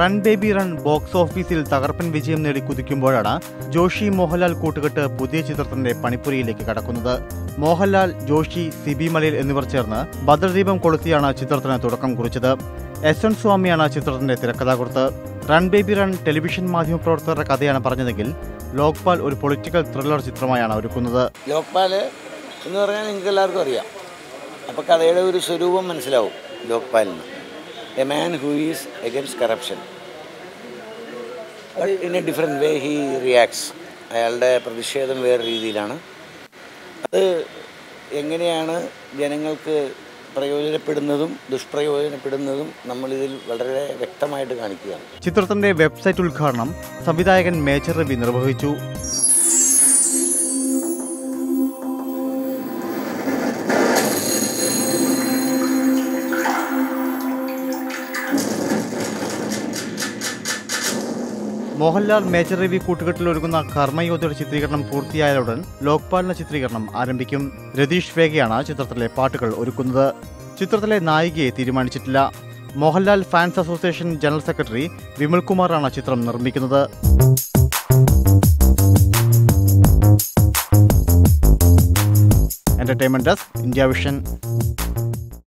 Run baby run box ഓഫീസിൽ തകർപ്പൻ വിജയം നേടി കുതിക്കുമ്പോഴാണ് ജോഷി മോഹൻലാൽ കൂട്ടുകെട്ട് പുതിയ ചിത്രത്തിന്റെ പണിപ്പുരയിലേക്ക് കടക്കുന്നത്. മോഹൻലാൽ ജോഷി സിബി മലയിൽ എന്നിവർ ചേർന്ന് ഭദ്രദീപം കൊളുത്തിയാണ് ചിത്രത്തിന് തുടക്കം കുറിച്ചത്. എസ് എൻ സ്വാമിയാണ് ചിത്രത്തിന്റെ തിരക്കഥാകൃത്ത്. റൺ ബേബി റൺ ടെലിവിഷൻ മാധ്യമ പ്രവർത്തകരുടെ കഥയാണ് പറഞ്ഞതെങ്കിൽ ലോക്പാൽ ഒരു പൊളിറ്റിക്കൽ ത്രില്ലർ ചിത്രമായാണ് ഒരുക്കുന്നത്. ലോക്പാൽ എന്ന് പറഞ്ഞാൽ നിങ്ങൾക്ക് എല്ലാവർക്കും അറിയാം. അപ്പോൾ കഥയുടെ ഒരു സ്വരൂപം മനസ്സിലാവും ലോക്പാലിന്. A man who is against corruption in a different way he reacts അയാളുടെ പ്രതിഷേധം വേറെ രീതിയിലാണ്. അത് എങ്ങനെയാണ് ജനങ്ങൾക്ക് പ്രയോജനപ്പെടുന്നതും ദുഷ്പ്രയോജനപ്പെടുന്നതും നമ്മളിതിൽ വളരെ വ്യക്തമായിട്ട് കാണിക്കുകയാണ്. ചിത്രത്തിന്റെ വെബ്സൈറ്റ് ഉദ്ഘാടനം സംവിധായകൻ മേജർ രവി നിർവഹിച്ചു. മോഹൻലാൽ മേജർ രവി കൂട്ടുകെട്ടിൽ ഒരുങ്ങുന്ന കർമ്മയോധയുടെ ചിത്രീകരണം ഉടൻ ലോക്പാലിന്റെ ചിത്രീകരണം ആരംഭിക്കും. രതീഷ് വേഗയാണ് ചിത്രത്തിലെ പാട്ടുകൾ ഒരുക്കുന്നത്. ചിത്രത്തിലെ നായികയെ തീരുമാനിച്ചിട്ടില്ല. Mohanlal fans association general secretary വിമൽകുമാറാണ് ചിത്രം നിർമ്മിക്കുന്നത്. Entertainment desk India vision